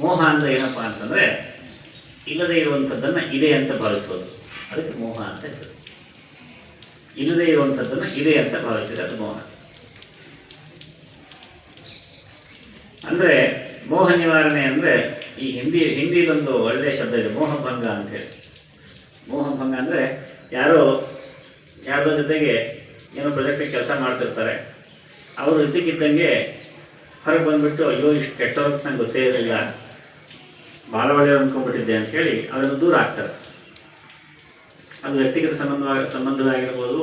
ಮೋಹ ಅಂದರೆ ಏನಪ್ಪ ಅಂತಂದರೆ ಇಲ್ಲದೇ ಇರುವಂಥದ್ದನ್ನು ಇದೆ ಅಂತ ಭಾವಿಸೋದು ಅದಕ್ಕೆ ಮೋಹ ಅಂತ ಹೆಸರು. ಇಲ್ಲದೇ ಇರುವಂಥದ್ದನ್ನು ಇದೆ ಅಂತ ಭಾವಿಸಿದ್ರೆ ಅದು ಮೋಹ. ಅಂದರೆ ಮೋಹ ನಿವಾರಣೆ ಅಂದರೆ ಈ ಹಿಂದಿ, ಹಿಂದಿದೊಂದು ಒಳ್ಳೆಯ ಶಬ್ದ ಇದೆ, ಮೋಹಭಂಗ ಅಂತೇಳಿ ಮೋಹಭಂಗ ಅಂದರೆ ಯಾರೋ ಯಾರೋ ಜೊತೆಗೆ ಏನೋ ಪ್ರಾಜೆಕ್ಟಿಗೆ ಕೆಲಸ ಮಾಡ್ತಿರ್ತಾರೆ. ಅವರು ಇದ್ದಕ್ಕಿದ್ದಂಗೆ ಹೊರಗೆ ಬಂದುಬಿಟ್ಟು, ಅಯ್ಯೋ, ಇಷ್ಟು ಕೆಟ್ಟವ್ರಿಗೆ ನಂಗೆ ಗೊತ್ತೇ ಇರಲಿಲ್ಲ. ಭಾಳ ಒಳ್ಳೆಯವ್ರು ಅಂದ್ಕೊಂಡ್ಬಿಟ್ಟಿದ್ದೆ ಅಂತೇಳಿ ಅದನ್ನು ದೂರ ಆಗ್ತಾರೆ ಅದು ವ್ಯಕ್ತಿಗತ ಸಂಬಂಧವಾಗಿ ಸಂಬಂಧವಾಗಿರ್ಬೋದು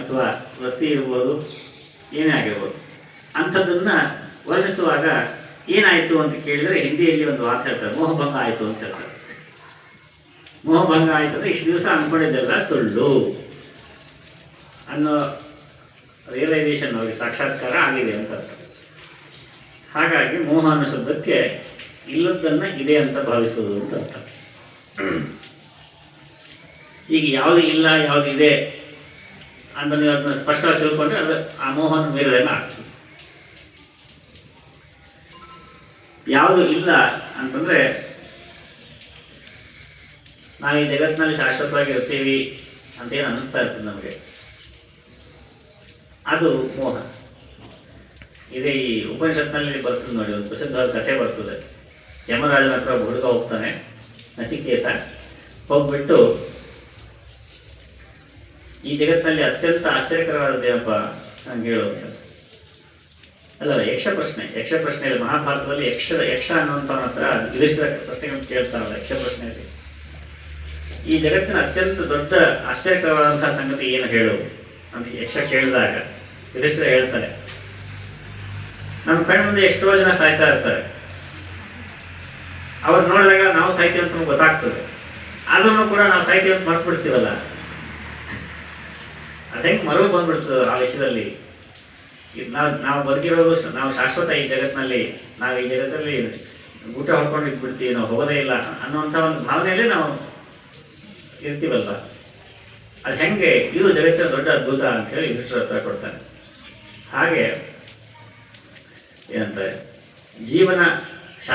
ಅಥವಾ ವೃತ್ತಿ ಇರ್ಬೋದು, ಏನೇ ಆಗಿರ್ಬೋದು. ಅಂಥದ್ದನ್ನು ವರ್ಣಿಸುವಾಗ ಏನಾಯಿತು ಅಂತ ಕೇಳಿದರೆ ಹಿಂದಿಯಲ್ಲಿ ಒಂದು ಮಾತು ಹೇಳ್ತಾರೆ, ಮೋಹಭಂಗ ಆಯಿತು ಅಂತ ಹೇಳ್ತಾರೆ. ಮೋಹಭಂಗ ಆಯಿತು ಅಂದರೆ ಇಷ್ಟು ದಿವಸ ಅಂದ್ಕೊಂಡಿದ್ದೆಲ್ಲ ಸುಳ್ಳು ಅನ್ನೋ ರಿಯಲೈಸೇಷನ್ ಅವರಿಗೆ ಸಾಕ್ಷಾತ್ಕಾರ ಆಗಿದೆ ಅಂತ ಹಾಗಾಗಿ ಮೋಹ ಅನ್ನೋ ಶಬ್ದಕ್ಕೆ ಇಲ್ಲದ್ದನ್ನು ಇದೆ ಅಂತ ಭಾವಿಸುವುದು ಅಂತ ಅರ್ಥ. ಈಗ ಯಾವುದು ಇಲ್ಲ, ಯಾವುದು ಇದೆ ಅಂತ ನೀವು ಅದನ್ನ ಸ್ಪಷ್ಟವಾಗಿ ತಿಳ್ಕೊಂಡ್ರೆ ಅದು ಆ ಮೋಹನ ಮೀರಿದಂಗೆ ಆಗ್ತದೆ. ಯಾವುದು ಇಲ್ಲ ಅಂತಂದರೆ ನಾವು ಈ ಜಗತ್ತಿನಲ್ಲಿ ಶಾಶ್ವತವಾಗಿ ಇರ್ತೀವಿ ಅಂತೇನು ಅನ್ನಿಸ್ತಾ ಇರ್ತದೆ ನಮಗೆ. ಅದು ಮೋಹ. ಇದೇ ಈ ಉಪನಿಷತ್ನಲ್ಲಿ ಬರ್ತದೆ ನೋಡಿ, ಒಂದು ಪ್ರಸಿದ್ಧವಾದ ಕಥೆ ಬರ್ತದೆ. ಯಮರಾಜನ ಹತ್ರ ಹುಡುಗ ಹೋಗ್ತಾನೆ, ನಚಿಕೇತ. ಹೋಗ್ಬಿಟ್ಟು ಈ ಜಗತ್ತಿನಲ್ಲಿ ಅತ್ಯಂತ ಆಶ್ಚರ್ಯಕರವಾದದ್ದೇನಪ್ಪ ನಂಗೆ ಹೇಳು ಅಂತ ಅಲ್ಲ ಯಕ್ಷ ಪ್ರಶ್ನೆ. ಯಕ್ಷ ಪ್ರಶ್ನೆಯಲ್ಲಿ ಮಹಾಭಾರತದಲ್ಲಿ ಯಕ್ಷ ಯಕ್ಷ ಅನ್ನುವಂಥವನ ಹತ್ರ ಯುಧಿಷ್ಠಿರ ಪ್ರಶ್ನೆಗಳನ್ನು ಕೇಳ್ತಾರಲ್ಲ, ಯಕ್ಷ ಪ್ರಶ್ನೆಯಲ್ಲಿ. ಈ ಜಗತ್ತಿನ ಅತ್ಯಂತ ದೊಡ್ಡ ಆಶ್ಚರ್ಯಕರವಾದಂತಹ ಸಂಗತಿ ಏನು ಹೇಳು ಅಂತ ಯಕ್ಷ ಕೇಳಿದಾಗ ಯುಧಿಷ್ಠಿರ ಹೇಳ್ತಾರೆ. ನಮ್ಮ ಕಣ್ಣು ಮುಂದೆ ಎಷ್ಟೋ ಜನ ಸಾಯ್ತಾ ಇರ್ತಾರೆ. ಅವ್ರು ನೋಡಿದಾಗ ನಾವು ಸಾಹಿತ್ಯ ಅಂತ ನಮ್ಗೆ ಗೊತ್ತಾಗ್ತದೆ. ಅದನ್ನು ಕೂಡ ನಾವು ಸಾಹಿತ್ಯ ಅಂತ ಮರ್ತ್ಬಿಡ್ತೀವಲ್ಲ ಅದು ಹೆಂಗೆ ಬಂದ್ಬಿಡ್ತದೆ ಆ ವಿಷಯದಲ್ಲಿ. ನಾವು ನಾವು ಬದುಕಿರೋದು ನಾವು ಶಾಶ್ವತ ಈ ಜಗತ್ತಿನಲ್ಲಿ ನಾವು ಈ ಜಗತ್ತಲ್ಲಿ ಊಟ ಹೊಡ್ಕೊಂಡು ಇದ್ಬಿಡ್ತೀವಿ, ನಾವು ಹೋಗೋದೇ ಇಲ್ಲ ಅನ್ನುವಂಥ ಒಂದು ಭಾವನೆಯಲ್ಲೇ ನಾವು ಇರ್ತೀವಲ್ಲ ಅದು ಹೆಂಗೆ? ಇದು ಜಗತ್ತಿನ ದೊಡ್ಡ ಅದ್ಭುತ ಅಂತ ಹೇಳಿ ಹತ್ರ ಕೊಡ್ತಾರೆ ಹಾಗೆ ಏನಂತಾರೆ? ಜೀವನ